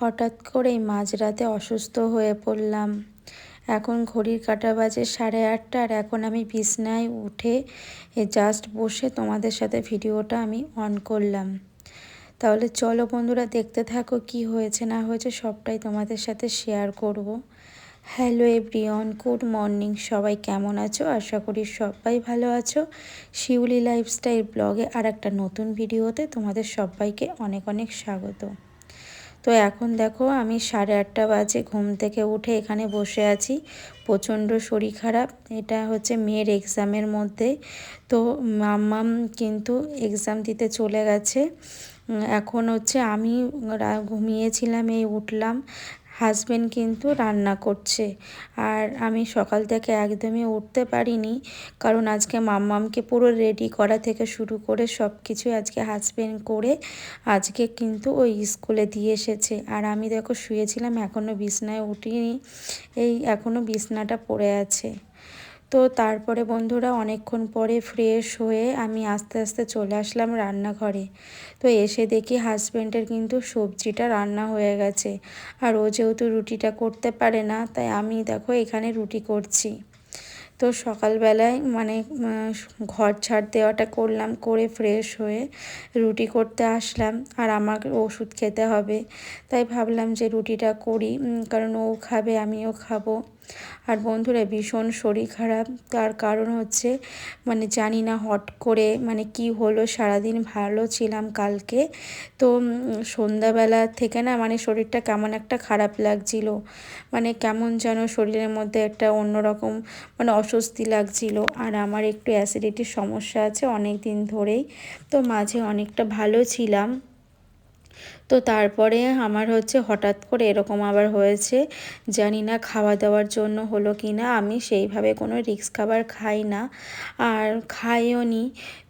হঠাৎ করেই মাঝরাতে অসুস্থ হয়ে পড়লাম। এখন ঘড়ির কাটা বাজে সাড়ে আটটা আর এখন আমি বিছনায় উঠে জাস্ট বসে তোমাদের সাথে ভিডিওটা আমি অন করলাম। তাহলে চলো বন্ধুরা দেখতে থাকো কি হয়েছে না হয়েছে সবটাই তোমাদের সাথে শেয়ার করব। হ্যালো এভরিওয়ান গুড মর্নিং সবাই কেমন আছো? আশা করি সবাই ভালো আছো। শিউলি লাইফস্টাইল ব্লগে আর একটা নতুন ভিডিওতে তোমাদের সবাইকে অনেক অনেক স্বাগত। তো এখন দেখো আমি সাড়ে আটটা বাজে, ঘুম থেকে উঠে এখানে বসে আছি। প্রচণ্ড শরীর খারাপ, এটা হচ্ছে মেয়ের এক্সামের মধ্যে। তো মাম্মাম কিন্তু এক্সাম দিতে চলে গেছে। এখন হচ্ছে আমি ঘুমিয়েছিলাম, এই উঠলাম। হাজব্যান্ড কিন্তু রান্না করছে। আর আমি সকাল থেকে একদমই উঠতে পারিনি, কারণ আজকে মাম্মামকে পুরো রেডি করা থেকে শুরু করে সব কিছু আজকে হাজব্যান্ড করে আজকে কিন্তু ওই স্কুলে দিয়ে এসেছে। আর আমি দেখো শুয়েছিলাম এখনও বিছনায় উঠিনি, এই এখনও বিছনাটা পড়ে আছে। তো তারপরে বন্ধুরা অনেকক্ষণ পরে ফ্রেশ হয়ে আমি আস্তে আস্তে চলে আসলাম রান্নাঘরে। তো এসে দেখি হাজব্যান্ডের কিন্তু সবজিটা রান্না হয়ে গেছে। আর ও যেহেতু রুটিটা করতে পারে না, তাই আমি দেখো এখানে রুটি করছি। তো সকালবেলায় মানে ঘর ছাড় দেওয়াটা করলাম, করে ফ্রেশ হয়ে রুটি করতে আসলাম। আর আমাকে ওষুধ খেতে হবে, তাই ভাবলাম যে রুটিটা করি কারণ ও খাবে, আমিও খাব। আর বন্ধুরা, ভীষণ শরীর খারাপ, তার কারণ হচ্ছে মানে জানি না হট করে মানে কি হলো, সারাদিন ভালো ছিলাম কালকে। তো সন্ধ্যাবেলা থেকে না মানে শরীরটা কেমন একটা খারাপ লাগছিল। মানে কেমন যেন শরীরের মধ্যে একটা অন্যরকম মানে অস্বস্তি লাগছিল। আর আমার একটু অ্যাসিডিটির সমস্যা আছে অনেক দিন ধরেই। তো মাঝে অনেকটা ভালো ছিলাম। তো তারপরে আমার হচ্ছে হঠাৎ করে এরকম আবার হয়েছে, জানি না খাওয়া দাওয়ার জন্য হলো কি না আমি সেইভাবে কোনো রিক্স খাবার খাই না, আর খাইও নি।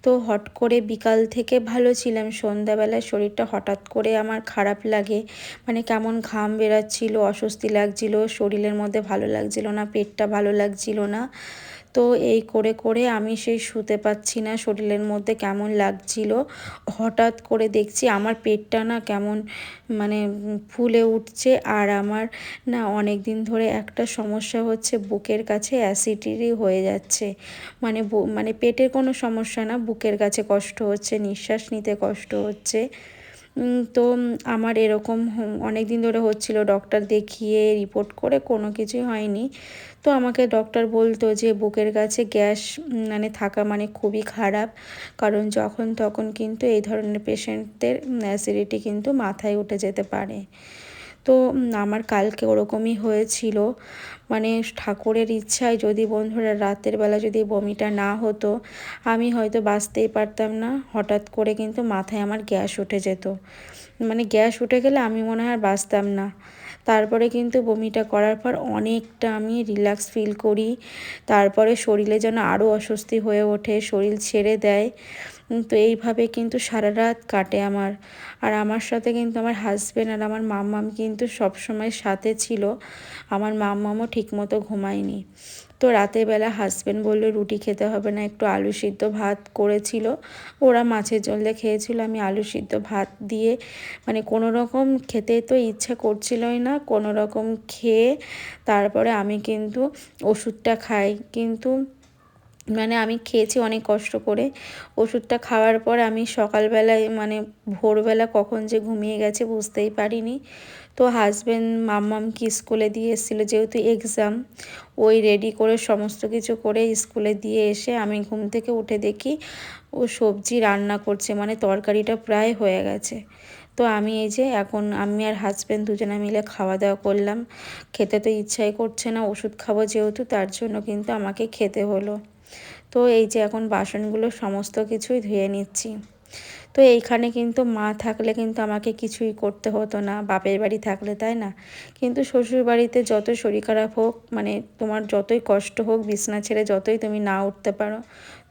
তো হট করে বিকাল থেকে ভালো ছিলাম সন্ধ্যাবেলায় শরীরটা হঠাৎ করে আমার খারাপ লাগে মানে কেমন ঘাম বেরাচ্ছিল, অস্বস্তি লাগছিল, শরীরের মধ্যে ভালো লাগছিল না, পেটটা ভালো লাগছিল না। তো এই করে করে আমি সেই শুতে পাচ্ছি না। শরীরের মধ্যে কেমন লাগছিল? হঠাৎ করে দেখছি আমার পেটটা না কেমন মানে ফুলে উঠছে আর আমার না অনেক দিন ধরে একটা সমস্যা হচ্ছে, বুকের কাছে অ্যাসিডিটি হয়ে যাচ্ছে। মানে মানে পেটের কোনো সমস্যা না, বুকের কাছে কষ্ট হচ্ছে, নিঃশ্বাস নিতে কষ্ট হচ্ছে। তো আমার এরকম অনেক দিন ধরে হচ্ছিল ডক্টর দেখিয়ে রিপোর্ট করে, কোনো কিছুই হয়নি। তো আমাকে ডক্টর বলতো যে, বুকের কাছে গ্যাস মানে থাকা মানে খুবই খারাপ। কারণ যখন তখন কিন্তু এই ধরনের পেশেন্টদের অ্যাসিডিটি কিন্তু মাথায় উঠে যেতে পারে। তো আমার কালকে ওরকমই হয়েছিল। মানে ঠাকুরের ইচ্ছায় যদি বন্ধুরা রাতের বেলা যদি বমিটা না হতো, আমি হয়তো বাঁচতেই পারতাম না। হঠাৎ করে কিন্তু মাথায় আমার গ্যাস উঠে যেত। মানে গ্যাস উঠে গেলে আমি মনে হয় বাঁচতাম না। তারপরে কিন্তু বমিটা করার পর অনেকটা আমি রিল্যাক্স ফিল করি। তারপরে শরীরে যেন আরও অস্বস্তি হয়ে ওঠে, শরীর ছেড়ে দেয়। তো এইভাবে কিন্তু সারা রাত কাটে আমার। আর আমার সাথে কিন্তু আমার হাজব্যান্ড আর আমার মাম্মাম কিন্তু সবসময় সাথে ছিল। আমার মাম্মামও ঠিকমতো ঘুমায়নি। তো রাতের বেলা হাজব্যান্ড বলল, রুটি খেতে হবে না, একটু আলু সিদ্ধ ভাত করেছিল। ওরা মাছের জলে খেয়েছিল। আমি আলু সিদ্ধ ভাত দিয়ে মানে কোনো রকম খেতে তো ইচ্ছে করছিলই না, কোনো রকম খেয়ে তারপরে আমি কিন্তু ওষুধটা খাই। কিন্তু মানে আমি খেয়েছি অনেক কষ্ট করে। ওষুধটা খাওয়ার পর আমি সকালবেলায় মানে ভোরবেলা কখন যে ঘুমিয়ে গেছে বুঝতেই পারিনি। তো হাজব্যান্ড মাম্মামকে স্কুলে দিয়ে এসেছিল যেহেতু এক্সাম ওই রেডি করে সমস্ত কিছু করে স্কুলে দিয়ে এসে আমি ঘুম থেকে উঠে দেখি ও সবজি রান্না করছে মানে তরকারিটা প্রায় হয়ে গেছে। তো আমি এই যে এখন আমি আর হাজব্যান্ড দুজনে মিলে খাওয়া দাওয়া করলাম। খেতে তো ইচ্ছাই করছে না, ওষুধ খাব যেহেতু, তার জন্য কিন্তু আমাকে খেতে হলো। তো এই যে এখন বাসনগুলো সমস্ত কিছুই ধুয়ে নিচ্ছি। তো এইখানে কিন্তু মা থাকলে কিন্তু আমাকে কিছুই করতে হতো না, বাপের বাড়ি থাকলে, তাই না? কিন্তু শ্বশুর বাড়িতে যত শরীর খারাপ হোক মানে তোমার যতই কষ্ট হোক, বিছনা ছেড়ে যতই তুমি না উঠতে পারো,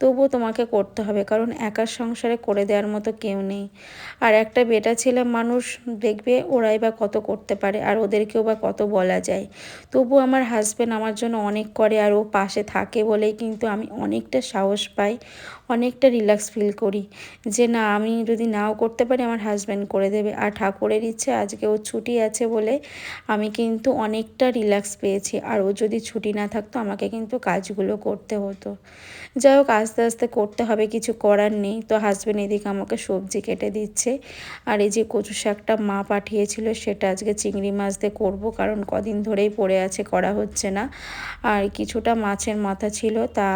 তবুও তোমাকে করতে হবে। কারণ একার সংসারে করে দেওয়ার মতো কেউ নেই। আর একটা বেটা ছেলে মানুষ দেখবে, ওরাই বা কত করতে পারে, আর ওদেরকেও বা কত বলা যায়। তবু আমার হাজব্যান্ড আমার জন্য অনেক করে, আর ও পাশে থাকে বলেই কিন্তু আমি অনেকটা সাহস পাই, অনেকটা রিল্যাক্স ফিল করি যে না আমি যদি নাও করতে পারি, আমার হাজব্যান্ড করে দেবে। আর ঠাকুরের ইচ্ছে আজকে ও ছুটি আছে বলে আমি কিন্তু অনেকটা রিল্যাক্স পেয়েছি। আর ও যদি ছুটি না থাকতো, আমাকে কিন্তু কাজগুলো করতে হতো। যাই হোক, আস্তে আস্তে করতে হবে, কিছু করার নেই। তো হাজব্যান্ড এদিকে আমাকে সবজি কেটে দিচ্ছে। আর এই যে কচু শাকটা মা পাঠিয়েছিল, সেটা আজকে চিংড়ি মাছ দিয়ে করব, কারণ কদিন ধরেই পড়ে আছে, করা হচ্ছে না। আর কিছুটা মাছের মাথা ছিল, তা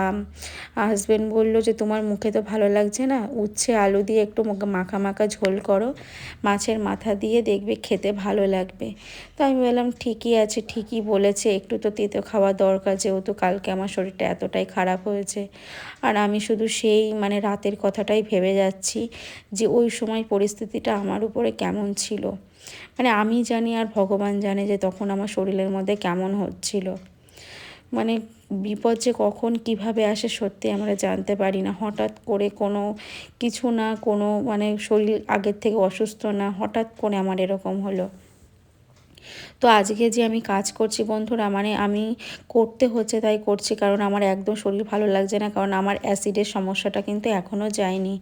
হাজব্যান্ড বলল যে, তোমার মুখে তো ভালো লাগছে না? উচ্ছে আলু দিয়ে একটু মাখা মাখা ঝোল করো, মাছের মাথা দিয়ে দেখবে খেতে ভালো লাগবে। তো আমি বললাম, ঠিকই আছে, ঠিকই বলেছে, একটু তো তেতো খাওয়া দরকার, যেহেতু কালকে আমার শরীরটা এতটাই খারাপ হয়েছে। আর আমি শুধু সেই মানে রাতের কথাটাই ভেবে যাচ্ছি যে ওই সময় পরিস্থিতিটা আমার উপরে কেমন ছিল। মানে আমি জানি আর ভগবান জানে যে তখন আমার শরীরের মধ্যে কেমন হচ্ছিল। মানে বিপদ যে কখন কীভাবে আসে সত্যি আমরা জানতে পারি না। হঠাৎ করে কোনো কিছু না, কোনো মানে শরীর আগের থেকে অসুস্থ না, হঠাৎ করে আমার এরকম হলো। তো আজকে যে আমি কাজ করছি বন্ধুরা মানে আমি করতে হচ্ছে তাই করছি, কারণ আমার একদম শরীর ভালো লাগছে না, কারণ আমার অ্যাসিডের সমস্যাটা কিন্তু এখনও যায়নি।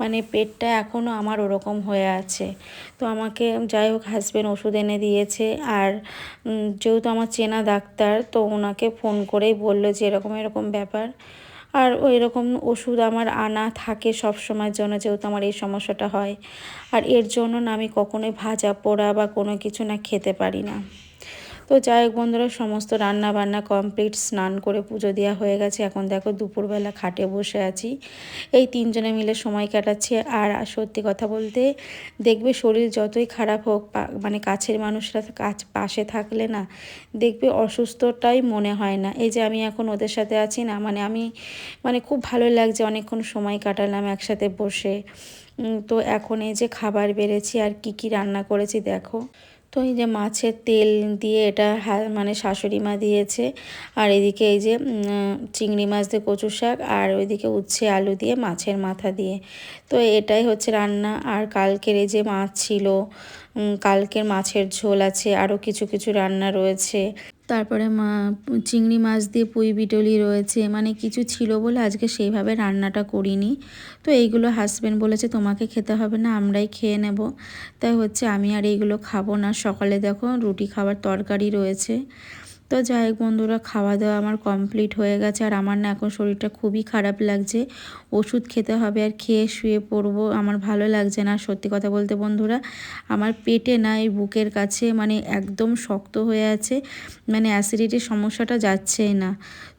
মানে পেটটা এখনও আমার ওরকম হয়ে আছে। তো আমাকে যাই হোক হাজব্যান্ড ওষুধ এনে দিয়েছে, আর যেহেতু আমার চেনা ডাক্তার, তো ওনাকে ফোন করেই বলল যে এরকম এরকম ব্যাপার। আর ওই রকম ওষুধ আমার আনা থাকে সব সময়ের জন্য যেহেতু আমার এই সমস্যাটা হয়। আর এর জন্য না আমি কখনোই ভাজা পোড়া বা কোনো কিছু না খেতে পারি না। তো যাই হোক বন্ধুরা, সমস্ত রান্না বান্না কমপ্লিট স্নান করে পুজো দেওয়া হয়ে গেছে। এখন দেখো দুপুরবেলা খাটে বসে আছি। এই তিনজনে মিলে সময় কাটাচ্ছি। আর সত্যি কথা বলতে দেখবে শরীর যতই খারাপ হোক মানে কাছের মানুষরা কাছ, পাশে থাকলে না দেখবে অসুস্থটাই মনে হয় না। এই যে আমি এখন ওদের সাথে আছি না মানে আমি মানে খুব ভালো লাগছে অনেকক্ষণ সময় কাটালাম একসাথে বসে। তো এখন এই যে খাবার বেড়েছি আর কি কি রান্না করেছি দেখো। তো এই যে মাছের তেল দিয়ে এটা মানে শাশুড়ি মা দিয়েছে। আর এদিকে এই যে চিংড়ি মাছ দিয়ে কচু শাক আর ওইদিকে উচ্ছে আলু দিয়ে মাছের মাথা দিয়ে। তো এটাই হচ্ছে রান্না। আর কালকের এই যে মাছ ছিল কালকের মাছের ঝোল আছে, আরও কিছু কিছু রান্না রয়েছে। তারপরে মা, চিংড়ি মাছ দিয়ে পুঁই বিটলি রয়েছে মানে কিছু ছিল বলে আজকে সেইভাবে রান্নাটা করিনি। তো এইগুলো হাজব্যান্ড বলেছে তোমাকে খেতে হবে না, আমরাই খেয়ে নেব। তাই হচ্ছে আমি আর এইগুলো খাব না। সকালে দেখো রুটি খাবার তরকারি রয়েছে। তো যাই হোক বন্ধুরা খাওয়া দাওয়া আমার কমপ্লিট হয়ে গেছে। আর আমার না এখন শরীরটা খুবই খারাপ লাগছে। ওষুধ খেতে হবে আর খেয়ে শুয়ে পড়ব, আমার ভালো লাগছে না। সত্যি কথা বলতে বন্ধুরা, আমার পেটে না এই বুকের কাছে মানে একদম শক্ত হয়ে আছে। মানে অ্যাসিডিটির সমস্যাটা যাচ্ছেই না।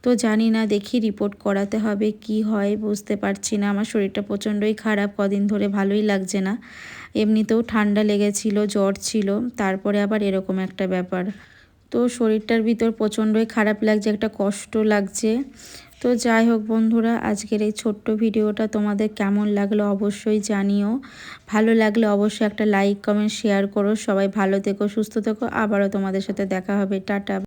তো জানি না, দেখি রিপোর্ট করাতে হবে, কি হয় বুঝতে পারছি না। আমার শরীরটা প্রচণ্ডই খারাপ, কদিন ধরে ভালোই লাগছে না। এমনিতেও ঠান্ডা লেগেছিল, জ্বর ছিল, তারপরে আবার এরকম একটা ব্যাপার। তো শরীরটার ভিতর প্রচণ্ডই খারাপ লাগছে, একটা কষ্ট লাগছে। তো যাই হোক বন্ধুরা, আজকের এই ছোট্ট ভিডিওটা তোমাদের কেমন লাগল অবশ্যই জানিও। ভালো লাগলে অবশ্যই একটা লাইক, কমেন্ট, শেয়ার করো। সবাই ভালো থেকো, সুস্থ থেকো। আবারও তোমাদের সাথে দেখা হবে। টাটা।